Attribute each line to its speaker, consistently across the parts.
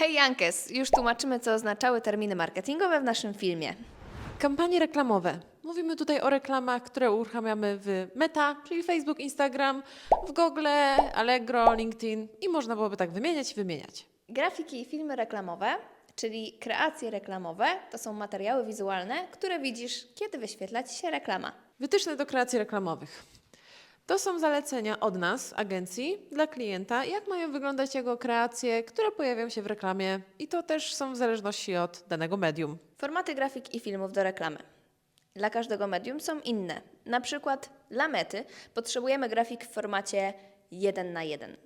Speaker 1: Hej Jankes, już tłumaczymy, co oznaczały terminy marketingowe w naszym filmie.
Speaker 2: Kampanie reklamowe. Mówimy tutaj o reklamach, które uruchamiamy w Meta, czyli Facebook, Instagram, w Google, Allegro, LinkedIn i można byłoby tak wymieniać i wymieniać.
Speaker 1: Grafiki i filmy reklamowe, czyli kreacje reklamowe, to są materiały wizualne, które widzisz, kiedy wyświetla Ci się reklama.
Speaker 2: Wytyczne do kreacji reklamowych. To są zalecenia od nas, agencji, dla klienta, jak mają wyglądać jego kreacje, które pojawią się w reklamie i to też są w zależności od danego medium.
Speaker 1: Formaty grafik i filmów do reklamy. Dla każdego medium są inne. Na przykład dla mety potrzebujemy grafik w formacie 1 na 1,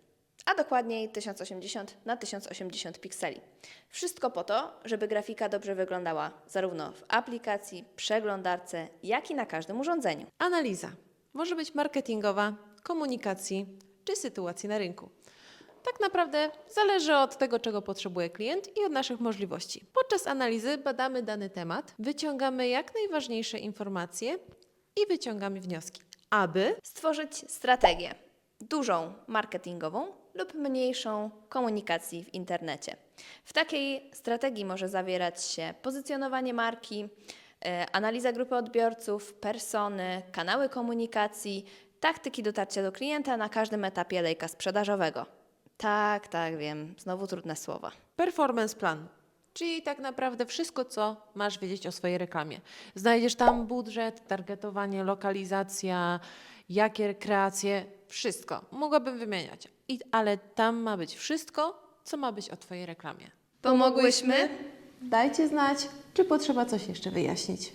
Speaker 1: a dokładniej 1080 na 1080 pikseli. Wszystko po to, żeby grafika dobrze wyglądała zarówno w aplikacji, przeglądarce, jak i na każdym urządzeniu.
Speaker 2: Analiza może być marketingowa, komunikacji czy sytuacji na rynku. Tak naprawdę zależy od tego, czego potrzebuje klient i od naszych możliwości. Podczas analizy badamy dany temat, wyciągamy jak najważniejsze informacje i wyciągamy wnioski, aby
Speaker 1: Stworzyć strategię dużą marketingową lub mniejszą komunikacji w internecie. W takiej strategii może zawierać się pozycjonowanie marki, analiza grupy odbiorców, persony, kanały komunikacji, taktyki dotarcia do klienta na każdym etapie lejka sprzedażowego. Tak, tak, wiem, znowu trudne słowa.
Speaker 2: performance plan. Czyli tak naprawdę wszystko, co masz wiedzieć o swojej reklamie. Znajdziesz tam budżet, targetowanie, lokalizacja, jakie kreacje, wszystko. Mogłabym wymieniać, I, ale tam ma być wszystko, co ma być o Twojej reklamie.
Speaker 1: Pomogłyśmy?
Speaker 2: Dajcie znać, czy potrzeba coś jeszcze wyjaśnić.